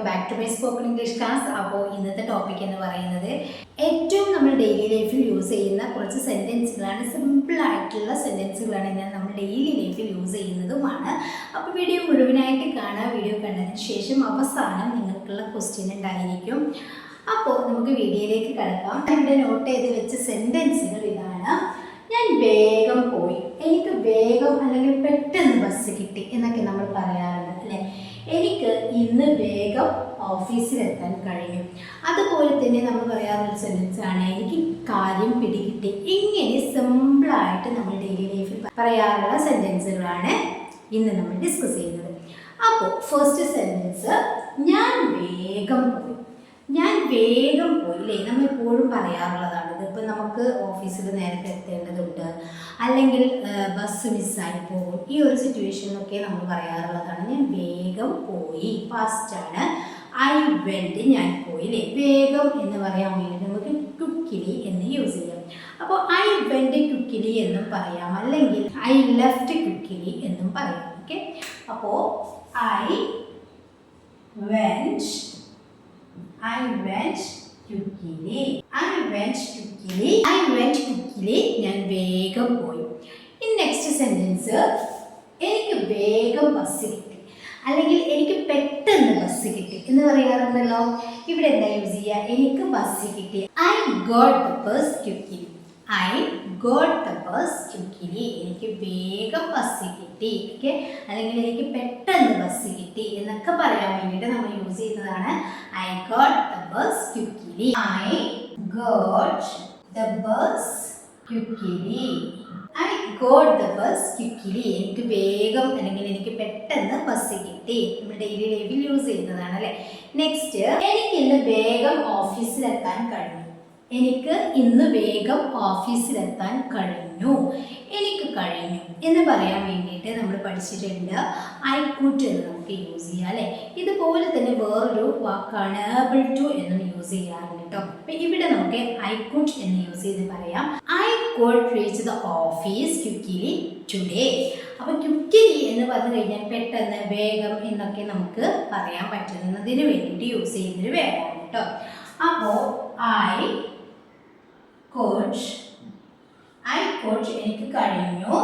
Welcome back to my spoken English class അപ്പോൾ ഇന്നത്തെ topic എന്ന് പറയുന്നത് ഏറ്റവും നമ്മൾ ഡെയിലി ലൈഫിൽ യൂസ് ചെയ്യുന്ന കുറച്ച് സെന്റൻസുകളാണ് സിമ്പിൾ ആയിട്ടുള്ള സെന്റൻസുകളാണ് ഞാൻ നമ്മൾ ഡെയിലി ലൈഫിൽ യൂസ് ചെയ്യുന്നതുമാണ്. അപ്പോൾ വീഡിയോ മുഴുവനായിട്ട് കാണുക വീഡിയോ കണ്ടതിന് ശേഷം അവസാനം നിങ്ങൾക്കുള്ള ക്വസ്റ്റ്യൻ ഉണ്ടായിരിക്കും. അപ്പോൾ നമുക്ക് വീഡിയോയിലേക്ക് കിടക്കാം. ഇവിടെ നോട്ട് ചെയ്ത് വെച്ച സെന്റൻസുകൾ ഇതാണ്. ഞാൻ വേഗം പോയി. എനിക്ക് വേഗം അല്ലെങ്കിൽ പെട്ടെന്ന് ബസ് കിട്ടി എന്നൊക്കെ നമ്മൾ പറയാറുണ്ട് അല്ലേ? എനിക്ക് ഇന്ന് വേഗം ഓഫീസിലെത്താൻ കഴിയും. അതുപോലെ തന്നെ നമ്മൾ പറയാറുള്ള സെന്റൻസ് ആണ് എനിക്ക് കാര്യം പിടികിട്ടി. ഇങ്ങനെ സിമ്പിളായിട്ട് നമ്മൾ ഡെയിലി ലൈഫിൽ പറയാറുള്ള സെന്റൻസുകളാണ് ഇന്ന് നമ്മൾ ഡിസ്കസ് ചെയ്യുന്നത്. അപ്പോൾ ഫസ്റ്റ് സെന്റൻസ് ഞാൻ വേഗം ഞാൻ വേഗം പോയില്ലേ? നമ്മൾ എപ്പോഴും പറയാറുള്ളതാണ് ഇതിപ്പോൾ നമുക്ക് ഓഫീസിൽ നേരത്തെ എത്തേണ്ടതുണ്ട്. അല്ലെങ്കിൽ ബസ് മിസ്സായി പോകും. ഈ ഒരു സിറ്റുവേഷനിലൊക്കെ നമ്മൾ പറയാറുള്ളതാണ്. ഞാൻ വേഗം പോയി. ഫാസ്റ്റാണ് ഐ വെന്റ് ഞാൻ പോയില്ലേ? വേഗം എന്ന് പറയാൻ വേണ്ടി നമുക്ക് ക്വിക്കിലി എന്ന് യൂസ് ചെയ്യാം. അപ്പോൾ ഐ വെന്റ് ക്വിക്കിലി എന്നും പറയാം. അല്ലെങ്കിൽ ഐ ലെഫ്റ്റ് ക്വിക്കിലി എന്നും പറയാം. ഓക്കെ അപ്പോൾ I went I went quickly. I went quickly. I went quickly. ഞാൻ വേഗം പോയി. ഇനി നെക്സ്റ്റ് സെന്റൻസ് എനിക്ക് വേഗം ബസ് കിട്ടി. അല്ലെങ്കിൽ എനിക്ക് പെട്ടെന്ന് ബസ് കിട്ടി. എന്ന് പറയാറുണ്ടല്ലോ? ഇവിടെ എന്താ യൂസ് ചെയ്യുക? എനിക്ക് ബസ് കിട്ടി. I got the bus quickly I got the bus quickly എനിക്ക് വേഗം ബസ് കിട്ടി. ഓക്കെ അല്ലെങ്കിൽ എനിക്ക് പെട്ടെന്ന് ബസ് കിട്ടി എന്നൊക്കെ പറയാൻ വേണ്ടിയിട്ട് നമ്മൾ യൂസ് ചെയ്യുന്നതാണ് I got the bus quickly I got the bus quickly I got the bus quickly എനിക്ക് വേഗം അല്ലെങ്കിൽ എനിക്ക് പെട്ടെന്ന് ബസ് കിട്ടി. നമ്മൾ ഡെയിലി ലൈഫിൽ യൂസ് ചെയ്യുന്നതാണ് അല്ലേ? നെക്സ്റ്റ് എനിക്ക് ഇന്ന് വേഗം ഓഫീസിലെത്താൻ കഴിഞ്ഞു. എനിക്ക് ഇന്ന് വേഗം ഓഫീസിലെത്താൻ കഴിഞ്ഞു. എനിക്ക് കഴിഞ്ഞു. എന്ന് പറയാൻ വേണ്ടിയിട്ട് നമ്മൾ പഠിച്ചിട്ടുണ്ട്. ഐ കുഡ് എന്ന് നമുക്ക് യൂസ് ചെയ്യാം അല്ലേ? ഇതുപോലെ തന്നെ വേറൊരു വാക്കാണ് ഏബിൾ ടു എന്നും യൂസ് ചെയ്യാറുണ്ട് കേട്ടോ ഇവിടെ നമുക്ക് ഐ കുഡ് എന്ന് യൂസ് ചെയ്ത് പറയാം. I could reach the office quickly today അപ്പോൾ ക്യുക്കിലി എന്ന് പറഞ്ഞു കഴിഞ്ഞാൽ പെട്ടെന്ന് വേഗം എന്നൊക്കെ നമുക്ക് പറയാൻ പറ്റുന്നതിന് വേണ്ടിയിട്ട് യൂസ് ചെയ്യുന്നൊരു വേഗം കേട്ടോ അപ്പോൾ ഐ കോച്ച് I coach എനിക്ക് കഴിഞ്ഞു.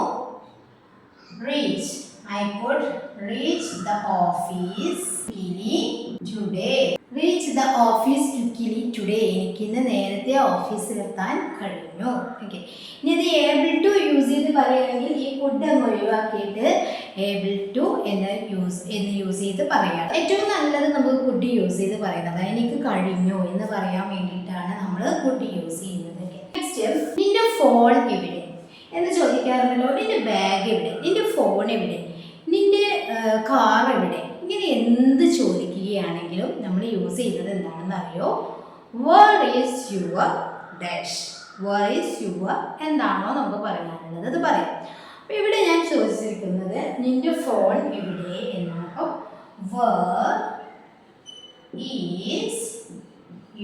Reach could reach the office quickly today. Reach the office quickly today. എനിക്ക് ഇന്ന് നേരത്തെ ഓഫീസിലെത്താൻ കഴിഞ്ഞു. ഓക്കെ ഇനി ഇത് ഏബിൾ ടു യൂസ് ചെയ്ത് പറയുകയാണെങ്കിൽ ഈ ഫുഡ് അങ്ങ് ഒഴിവാക്കിയിട്ട് ഏബിൾ ടു എന്ന് യൂസ് എന്ന് യൂസ് ചെയ്ത് പറയാം ഏറ്റവും നല്ലത് നമുക്ക് ഫുഡ് യൂസ് ചെയ്ത് പറയുന്നത്. എനിക്ക് കഴിഞ്ഞു എന്ന് പറയാൻ വേണ്ടിയിട്ടാണ് നമ്മൾ ഫുഡ് യൂസ് ചെയ്യുന്നത്. നെക്സ്റ്റ് നിന്റെ ഫോൺ എവിടെ? എന്ന് ചോദിക്കാറുണ്ടല്ലോ. നിന്റെ ബാഗ് എവിടെ? നിന്റെ ഫോൺ എവിടെ? നിന്റെ കാർ എവിടെ? ഇങ്ങനെ എന്ത് ചോദിക്കുകയാണെങ്കിലും നമ്മൾ യൂസ് ചെയ്യുന്നത് എന്താണെന്ന് അറിയോ? Is your dash where is your എന്താണോ നമുക്ക് പറയാനുള്ളത്. അത് പറയാം. അപ്പോൾ ഇവിടെ ഞാൻ ചോദിച്ചിരിക്കുന്നത് നിന്റെ ഫോൺ എവിടെ എന്നാണ്. അപ്പോൾ where is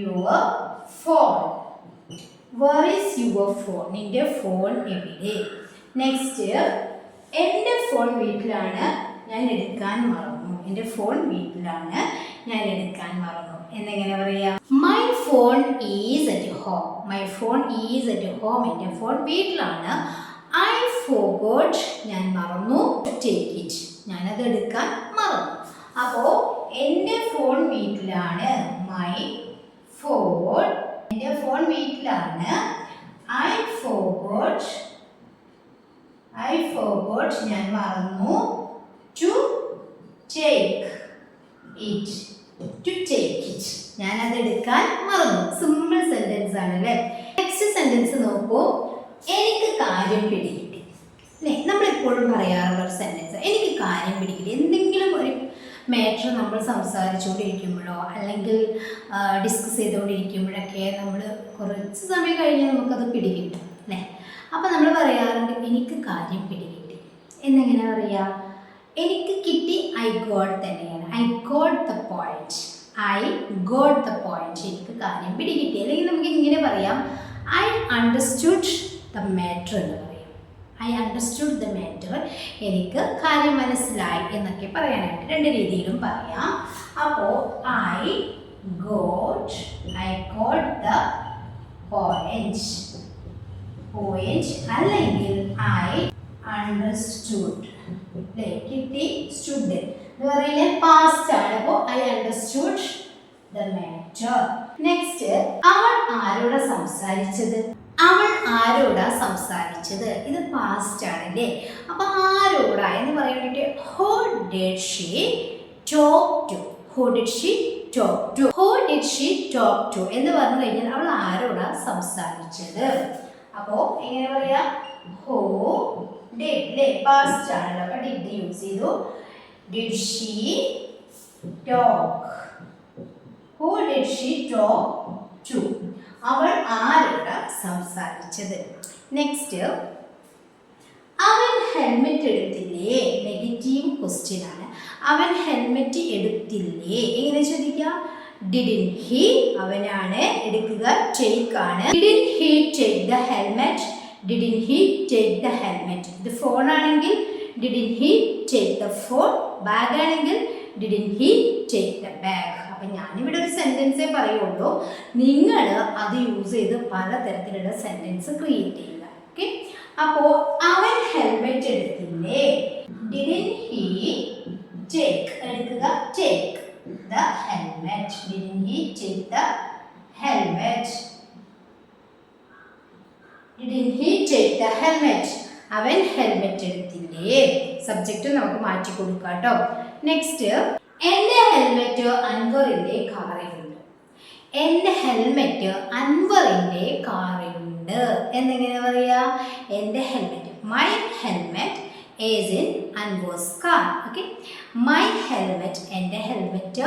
your phone where is your phone നിന്റെ ഫോൺ എവിടെ? നെക്സ്റ്റ് എന്റെ ഫോൺ വീട്ടിലാണ് ഞാൻ എടുക്കാൻ മറന്നു. എന്റെ ഫോൺ വീട്ടിലാണ് ഞാൻ എടുക്കാൻ മറന്നു. എന്നെങ്ങനെ പറയാ? My phone is at home my phone is at home എന്റെ ഫോൺ വീട്ടിലാണ്. ഐ ഫോഗോട്ട് ഞാൻ മറന്നു. ടേക്ക് ഇറ്റ് ഞാനത് എടുക്കാൻ മറന്നു. അപ്പോൾ എന്റെ ഫോൺ വീട്ടിലാണ്. മൈ ഫോൺ എന്റെ ഫോൺ വീട്ടിലാണ്. ഐ ഫോഗോട്ട് ഐ ഫോർഗോട്ട് ഞാൻ മറന്നു. To take it to take it ഞാൻ അത് എടുക്കാൻ മറന്നു. സിമ്പിൾ സെന്റൻസ് ആണ് അല്ലേ നെക്സ്റ്റ് സെന്റൻസ് നോക്കൂ. എനിക്ക് കാര്യം പിടികിട്ടി. അല്ലേ? നമ്മളെപ്പോഴും പറയാറുള്ള ഒരു സെന്റൻസ് എനിക്ക് കാര്യം പിടികിട്ടി. എന്തെങ്കിലും ഒരു മാറ്റർ നമ്മൾ സംസാരിച്ചുകൊണ്ടിരിക്കുമ്പോഴോ അല്ലെങ്കിൽ ഡിസ്കസ് ചെയ്തുകൊണ്ടിരിക്കുമ്പോഴൊക്കെ നമ്മൾ കുറച്ച് സമയം കഴിഞ്ഞ് നമുക്കത് പിടികിട്ടും. അപ്പോൾ നമ്മൾ പറയാറുണ്ട് എനിക്ക് കാര്യം പിടികിട്ടി. എന്നെങ്ങനെ പറയാ? എനിക്ക് കിട്ടി ഐ ഗോഡ് തന്നെയാണ്. I got the point I got the point എനിക്ക് കാര്യം പിടികിട്ടി. അല്ലെങ്കിൽ നമുക്ക് ഇങ്ങനെ പറയാം. ഐ അണ്ടർസ്റ്റുഡ് ദ മാറ്റർ എന്ന് പറയും. ഐ അണ്ടർസ്റ്റുഡ് ദ മാറ്റർ എനിക്ക് കാര്യം മനസ്സിലായി എന്നൊക്കെ പറയാനായിട്ട് രണ്ട് രീതിയിലും പറയാം. അപ്പോൾ I got I got the point point അല്ലെങ്കിൽ ഐ അണ്ടർസ്റ്റുഡ് അല്ലേ കിട്ടി സ്റ്റുഡ് എന്ന് പറയുന്നത് പാസ്റ്റ് ആണ്. അപ്പോൾ I understood the matter next അവൾ ആരോടാ സംസാരിച്ചത്? അവൾ ആരോടാ സംസാരിച്ചത്? ഇത് പാസ്റ്റ് ആണ് അല്ലേ അപ്പൊ ആരോടാ എന്ന് പറയാനായിട്ട് who did she talk to who did she talk to who did she talk to എന്ന് പറഞ്ഞു കഴിഞ്ഞാൽ അവൾ ആരോടാ സംസാരിച്ചത്? അപ്പോ എങ്ങനെ പറയാ? ഹോ ഡിഡ് അല്ലേ പാസ്റ്റ് ആണല്ലോ അപ്പൊ ഡിഡ് യൂസ് ചെയ്തു. Did she talk. Who did she talk to. അവൾ ആരോട് സംസാരിച്ചത്? നെക്സ്റ്റ് അവൻ ഹെൽമെറ്റ് എടുത്തില്ലേ? നെഗറ്റീവ് ക്വസ്റ്റ്യൻ ആണ്. അവൻ ഹെൽമെറ്റ് എടുത്തില്ലേ? ഡിഡിൻ ഹി അവനാണ് എടുക്കുക ടേക്ക് ആണ് didn't he take the helmet didn't he take the helmet ഇത് ഫോൺ ആണെങ്കിൽ didn't he take the phone bag ആണെങ്കിൽ didn't he take the bag അപ്പം ഞാനിവിടെ ഒരു സെന്റൻസേ പറയുള്ളൂ. നിങ്ങൾ അത് യൂസ് ചെയ്ത് പലതരത്തിലുള്ള സെന്റൻസ് ക്രിയേറ്റ് ചെയ്യുക. ഓക്കെ അപ്പോൾ അവൻ ഹെൽമെറ്റ് എടുത്തില്ലേ? ഡിഡിൻ ഹി ടേക്ക് എടുക്കുക. Take the helmet. Meaning he took the helmet. Didn't he take the helmet? അവൻ ഹെൽമെറ്റ് എടുത്തില്ലേ സബ്ജക്റ്റ് നമുക്ക് മാറ്റി കൊടുക്കാം കേട്ടോ നെക്സ്റ്റ് എന്റെ ഹെൽമെറ്റ് അൻവറിന്റെ കാറിലുണ്ട് എന്റെ ഹെൽമെറ്റ് അൻവറിന്റെ കാറിലുണ്ട് എന്നെങ്ങനെ പറയാ എന്റെ helmet my helmet is in Anwar's car okay my helmet എന്റെ ഹെൽമെറ്റ്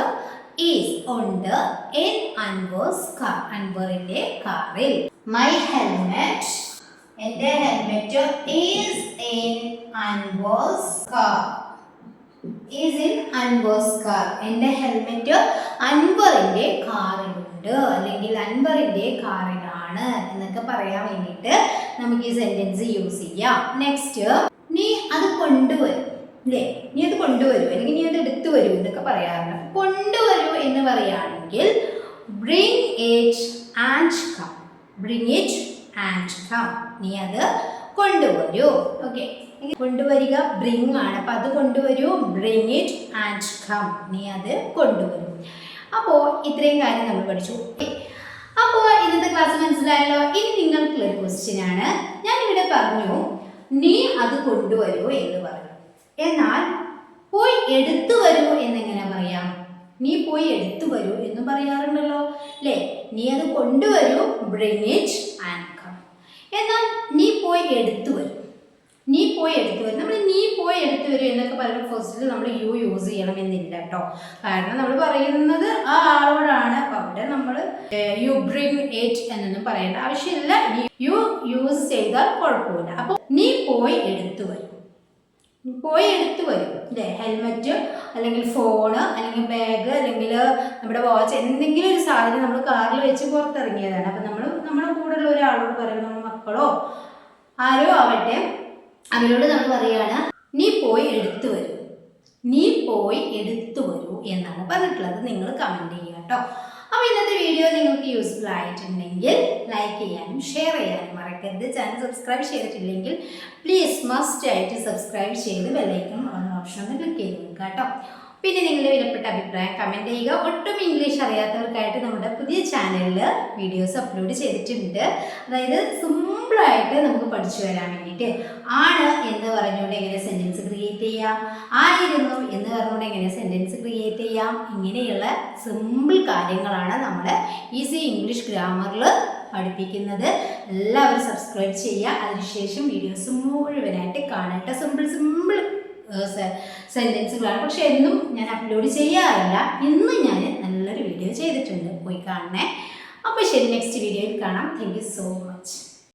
ഈസ് ഉണ്ട് ഇൻ അൻവേഴ്സ് കാർ അൻവറിന്റെ കാറിൽ മൈ ഹെൽമെറ്റ് എന്റെ helmet is in Anwar's car is in Anwar's car എന്റെ ഹെൽമെറ്റ് അൻവറിന്റെ കാറിലുണ്ട് അല്ലെങ്കിൽ അൻവറിന്റെ കാറിലാണ് എന്നൊക്കെ പറയാൻ വേണ്ടിയിട്ട് നമുക്ക് ഈ സെന്റൻസ് യൂസ് ചെയ്യാം. നെക്സ്റ്റ് നീ അത് കൊണ്ടുവരും അല്ലേ? നീ അത് കൊണ്ടുവരൂ. അല്ലെങ്കിൽ നീ അത് എടുത്തു വരൂ എന്നൊക്കെ പറയാറുണ്ട്. കൊണ്ടുവരൂ എന്ന് പറയുകയാണെങ്കിൽ bring it and come bring it and come നീ അത് കൊണ്ടുവരൂ. ഓക്കെ കൊണ്ടുവരിക ബ്രിങ് ആണ്. അപ്പം അത് കൊണ്ടുവരൂ ബ്രിങ് ഇറ്റ് ആൻഡ് കം നീ അത് കൊണ്ടുവരും. അപ്പോൾ ഇത്രയും കാര്യം നമ്മൾ പഠിച്ചു. അപ്പോൾ ഇന്നത്തെ ക്ലാസ് മനസ്സിലായല്ലോ? ഇനി നിങ്ങൾക്കുള്ള ക്വസ്റ്റ്യൻ ആണ്. ഞാൻ ഇവിടെ പറഞ്ഞു നീ അത് കൊണ്ടുവരൂ എന്ന് പറഞ്ഞു. എന്നാൽ പോയി എടുത്തു വരൂ എന്നെങ്ങനെ പറയാം. നീ പോയി എടുത്തു വരൂ എന്ന് പറയാറുണ്ടല്ലോ അല്ലേ? നീ അത് കൊണ്ടുവരൂ ബ്രിങ് ഇറ്റ് ആൻഡ് കം എന്നാൽ നീ പോയി എടുത്തു വരൂ. നീ പോയി എടുത്തു വരും. നമ്മൾ നീ പോയി എടുത്തു വരും എന്നൊക്കെ പറയുമ്പോൾ ഫസ്റ്റിൽ നമ്മൾ യു യൂസ് ചെയ്യണം എന്നില്ല കേട്ടോ. കാരണം നമ്മൾ പറയുന്നത് ആ ആളോടാണ്. അപ്പം അവിടെ നമ്മൾ യു ബ്രിങ് ഇറ്റ് എന്നൊന്നും പറയേണ്ട ആവശ്യമില്ല. യു യൂസ് ചെയ്താൽ കുഴപ്പമില്ല. അപ്പോൾ നീ പോയി എടുത്തു വരും. പോയി എടുത്തു വരും. അല്ലേ ഹെൽമെറ്റ് അല്ലെങ്കിൽ ഫോണ് അല്ലെങ്കിൽ ബാഗ് അല്ലെങ്കിൽ നമ്മുടെ വാച്ച് എന്തെങ്കിലും ഒരു സാധനം നമ്മൾ കാറിൽ വെച്ച് പുറത്തിറങ്ങിയതാണ്. അപ്പം നമ്മൾ നമ്മുടെ കൂടെയുള്ള ഒരാളോട് പറയും നമ്മുടെ മക്കളോ ആരോ ആവട്ടെ. അവരോട് നമ്മൾ പറയുകയാണ് നീ പോയി എടുത്തു വരൂ. നീ പോയി എടുത്തു വരൂ എന്നാണ് പറഞ്ഞിട്ടുള്ളത്. നിങ്ങൾ കമന്റ് ചെയ്യുക കേട്ടോ. അപ്പോൾ ഇന്നത്തെ വീഡിയോ നിങ്ങൾക്ക് യൂസ്ഫുൾ ആയിട്ടുണ്ടെങ്കിൽ ലൈക്ക് ചെയ്യാനും ഷെയർ ചെയ്യാനും മറക്കരുത്. ചാനൽ സബ്സ്ക്രൈബ് ചെയ്തിട്ടില്ലെങ്കിൽ പ്ലീസ് മസ്റ്റ് ആയിട്ട് സബ്സ്ക്രൈബ് ചെയ്ത് ബെല്ലൈക്കൺ ഓൺ ഓപ്ഷൻ ഒന്ന് ക്ലിക്ക് ചെയ്ത് കേട്ടോ. പിന്നെ നിങ്ങളുടെ വിലപ്പെട്ട അഭിപ്രായം കമന്റ് ചെയ്യുക. ഒട്ടും ഇംഗ്ലീഷ് അറിയാത്തവർക്കായിട്ട് നമ്മുടെ പുതിയ ചാനലിൽ വീഡിയോസ് അപ്ലോഡ് ചെയ്തിട്ടുണ്ട്. അതായത് സിമ്പിളായിട്ട് നമുക്ക് പഠിച്ചു വരാൻ വേണ്ടിയിട്ട്. ആണ് എന്ന് പറഞ്ഞുകൊണ്ട് എങ്ങനെ സെന്റൻസ് ക്രിയേറ്റ് ചെയ്യാം? ആയിരുന്നു എന്ന് പറഞ്ഞുകൊണ്ട് എങ്ങനെ സെന്റൻസ് ക്രിയേറ്റ് ചെയ്യാം? ഇങ്ങനെയുള്ള സിമ്പിൾ കാര്യങ്ങളാണ് നമ്മൾ ഈസി ഇംഗ്ലീഷ് ഗ്രാമറിൽ പഠിപ്പിക്കുന്നത്. എല്ലാവരും സബ്സ്ക്രൈബ് ചെയ്യുക. അതിനുശേഷം വീഡിയോസ് മുഴുവനായിട്ട് കാണട്ടെ. സിമ്പിൾ സിമ്പിൾ സെന്റൻസുകളാണ് പക്ഷെ എന്നും ഞാൻ അപ്ലോഡ് ചെയ്യാറില്ല. ഇന്ന് ഞാൻ നല്ലൊരു വീഡിയോ ചെയ്തിട്ടുണ്ട്. പോയി കാണണേ. അപ്പോൾ ശരി നെക്സ്റ്റ് വീഡിയോയിൽ കാണാം. Thank you so much